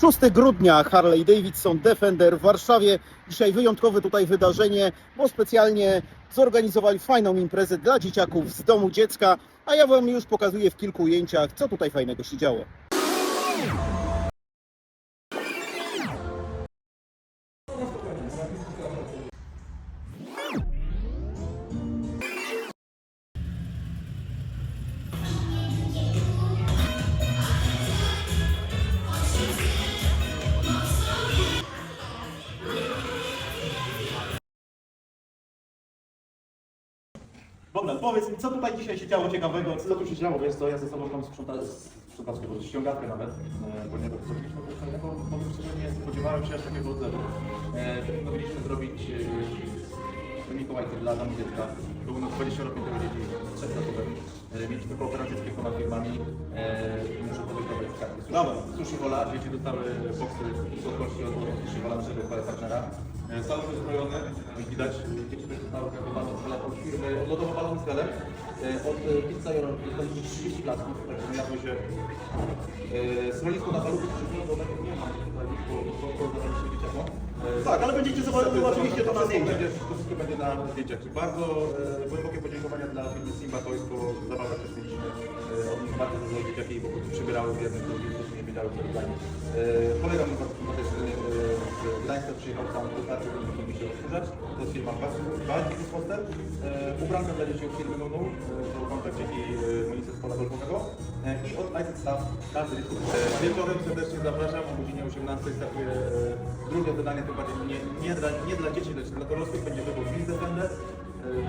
6 grudnia Harley Davidson Defender w Warszawie. Dzisiaj wyjątkowe tutaj wydarzenie, bo specjalnie zorganizowali fajną imprezę dla dzieciaków z domu dziecka, a ja Wam już pokazuję w kilku ujęciach, co tutaj fajnego się działo. Bogdan, powiedz mi, co tutaj dzisiaj się działo ciekawego? Co tu się działo, wiesz co, ja ze sobą mam sprząta- sprzątaczkę, bo ściągatkę nawet, e, ponieważ zrobiliśmy coś fajnego, powiem szczerze, nie spodziewałem się aż takiego odzewu. E, Postanowiliśmy zrobić e, Mikołajkę dla domu dziecka. Było nas 20 lat tego dzieci, trzech zatówek. E, Mieliśmy kooperację z kilkoma firmami e, i muszę podziękować z karty. Brawo. Sushi Wola, dzieci dostały boksy słodkości od Sushi Wola, naszego partnera. E, Salon uzbrojony, jak widać, dzieci też dostały kartowaną Lodowo Balon Skelem. E, Od e, Pizza Joro dostaliśmy 30 klasków, także jadło się e, schronisko na paluchu, bo nie mam tutaj, bo. E, Tak, ale będziecie zobaczyć oczywiście to na zdjęciach. to wszystko będzie na zdjęciach. Bardzo e, głębokie podziękowania dla firmy Simba Toys, bo zabawę też mieliśmy e, od nich bardzo dużo dzieciaki po prostu przybierały w jednym, drugim, nie wiedziały co robić. E, mój bardzo też e, z przyjechał sam startu, żeby mogliśmy się odkurzać. To jest firma Bazi Foster. E, ubranka dla dzieci od firmy Nunu, e, to kontakt dzięki e, Monice z pola golfowego. I od IC Staff każdy jest Wieczorem serdecznie zapraszam, o godzinie 18 startuje drugie wydanie, tym bardziej nie, nie, dla, nie dla dzieci, lecz dla dorosłych, będzie wybór Miss Defender.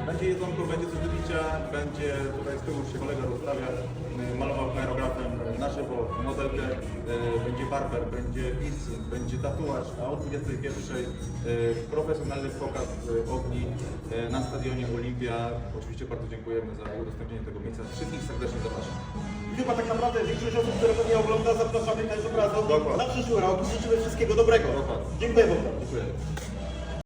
Będzie jedzonko, będzie coś do picia, będzie tutaj z tyłu się kolega rozstawia, malował aerografem modelkę, e, będzie barber, będzie piercing, będzie tatuaż, a od 21 e, profesjonalny pokaz e, ogni na stadionie Olimpia. Oczywiście bardzo dziękujemy za udostępnienie tego miejsca. Wszystkich serdecznie zapraszam. Chyba tak naprawdę większość osób, które to nie ogląda, zapraszamy od razu Dokładnie. na przyszły rok. Życzymy wszystkiego dobrego. Dokładnie. Dziękuję Bogdan. Dziękuję.